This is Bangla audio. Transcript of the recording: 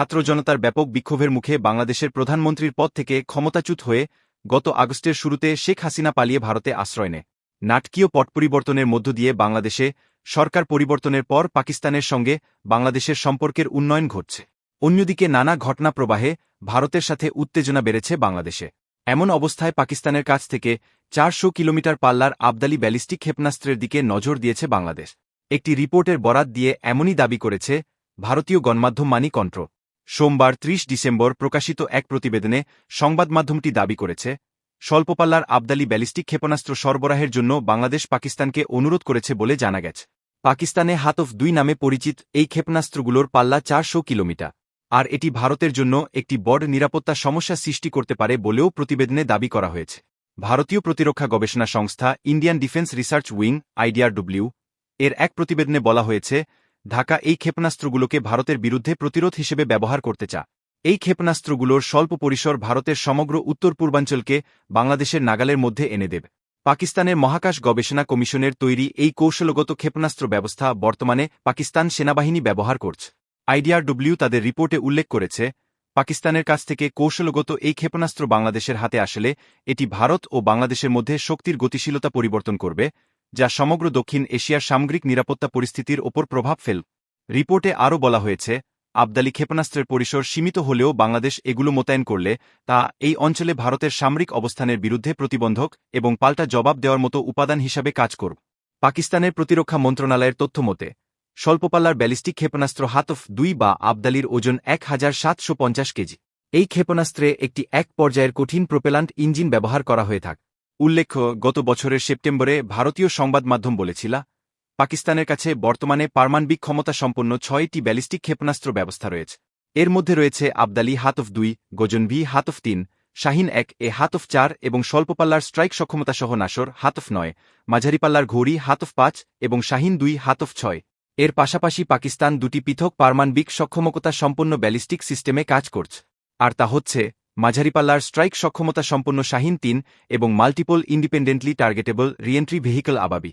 ছাত্র জনতার ব্যাপক বিক্ষোভের মুখে বাংলাদেশের প্রধানমন্ত্রীর পদ থেকে ক্ষমতাচ্যুত হয়ে গত আগস্টের শুরুতে শেখ হাসিনা পালিয়ে ভারতে আশ্রয় নেয়। নাটকীয় পট পরিবর্তনের মধ্য দিয়ে বাংলাদেশে সরকার পরিবর্তনের পর পাকিস্তানের সঙ্গে বাংলাদেশের সম্পর্কের উন্নয়ন ঘটছে। অন্যদিকে নানা ঘটনা প্রবাহে ভারতের সাথে উত্তেজনা বেড়েছে বাংলাদেশে। এমন অবস্থায় পাকিস্তানের কাছ থেকে চারশো কিলোমিটার পাল্লার আবদালি ব্যালিস্টিক ক্ষেপণাস্ত্রের দিকে নজর দিয়েছে বাংলাদেশ। একটি রিপোর্টের বরাত দিয়ে এমনই দাবি করেছে ভারতীয় গণমাধ্যম মানি কন্ট্রো সোমবার ৩০ ডিসেম্বর প্রকাশিত এক প্রতিবেদনে সংবাদ মাধ্যমটি দাবি করেছে, স্বল্পপাল্লার আবদালি ব্যালিস্টিক ক্ষেপণাস্ত্র সরবরাহের জন্য বাংলাদেশ পাকিস্তানকে অনুরোধ করেছে বলে জানা গেছে। পাকিস্তানে হাত হাতফ দুই নামে পরিচিত এই ক্ষেপণাস্ত্রগুলোর পাল্লা চারশো কিলোমিটার, আর এটি ভারতের জন্য একটি বড় নিরাপত্তা সমস্যা সৃষ্টি করতে পারে বলেও প্রতিবেদনে দাবি করা হয়েছে। ভারতীয় প্রতিরক্ষা গবেষণা সংস্থা Indian defence research wing, IDRW, এর এক প্রতিবেদনে বলা হয়েছে ঢাকা এই ক্ষেপণাস্ত্রগুলোকে ভারতের বিরুদ্ধে প্রতিরোধ হিসেবে ব্যবহার করতে চা। এই ক্ষেপণাস্ত্রগুলোর স্বল্প পরিসর ভারতের সমগ্র উত্তর পূর্বাঞ্চলকে বাংলাদেশের নাগালের মধ্যে এনে দেবে। পাকিস্তানের মহাকাশ গবেষণা কমিশনের তৈরি এই কৌশলগত ক্ষেপণাস্ত্র ব্যবস্থা বর্তমানে পাকিস্তান সেনাবাহিনী ব্যবহার করছে। আইডিআরডব্লিউ তাদের রিপোর্টে উল্লেখ করেছে, পাকিস্তানের কাছ থেকে কৌশলগত এই ক্ষেপণাস্ত্র বাংলাদেশের হাতে আসলে এটি ভারত ও বাংলাদেশের মধ্যে শক্তির গতিশীলতা পরিবর্তন করবে যা সমগ্র দক্ষিণ এশিয়ার সামগ্রিক নিরাপত্তা পরিস্থিতির ওপর প্রভাব ফেল। রিপোর্টে আরও বলা হয়েছে, আবদালি ক্ষেপণাস্ত্রের পরিসর সীমিত হলেও বাংলাদেশ এগুলো মোতায়েন করলে তা এই অঞ্চলে ভারতের সামরিক অবস্থানের বিরুদ্ধে প্রতিবন্ধক এবং পাল্টা জবাব দেওয়ার মতো উপাদান হিসাবে কাজ করব। পাকিস্তানের প্রতিরক্ষা মন্ত্রণালয়ের তথ্য মতে, স্বল্পপাল্লার ব্যালিস্টিক ক্ষেপণাস্ত্র হাতফ দুই বা আবদালির ওজন এক হাজার সাতশো পঞ্চাশ কেজি। এই ক্ষেপণাস্ত্রে একটি এক পর্যায়ের কঠিন প্রোপেলান্ট ইঞ্জিন ব্যবহার করা হয়ে থাকে। উল্লেখ্য, গত বছরের সেপ্টেম্বরে ভারতীয় সংবাদ মাধ্যম বলেছিল, পাকিস্তানের কাছে বর্তমানে পারমাণবিক ক্ষমতা সম্পন্ন ছয়টি ব্যালিস্টিক ক্ষেপণাস্ত্র ব্যবস্থা রয়েছে। এর মধ্যে রয়েছে আবদালি হাত অফ দুই গজন ভি হাত অফ তিন, শাহিন এক, এ হাত অফ চার এবং স্বল্পপাল্লার স্ট্রাইক সক্ষমতাসহ নাসর হাতফ নয়, মাঝারিপাল্লার ঘড়ি হাতফ পাঁচ এবং শাহিন দুই হাত অফ ছয়। এর পাশাপাশি পাকিস্তান দুটি পৃথক পারমাণবিক সক্ষমতা সম্পন্ন ব্যালিস্টিক সিস্টেমে কাজ করছে। আর তা হচ্ছে মাঝারিপাল্লার স্ট্রাইক সক্ষমতা সম্পন্ন শাহিন তিন এবং multiple independently targetable reentry vehicle Ababeel.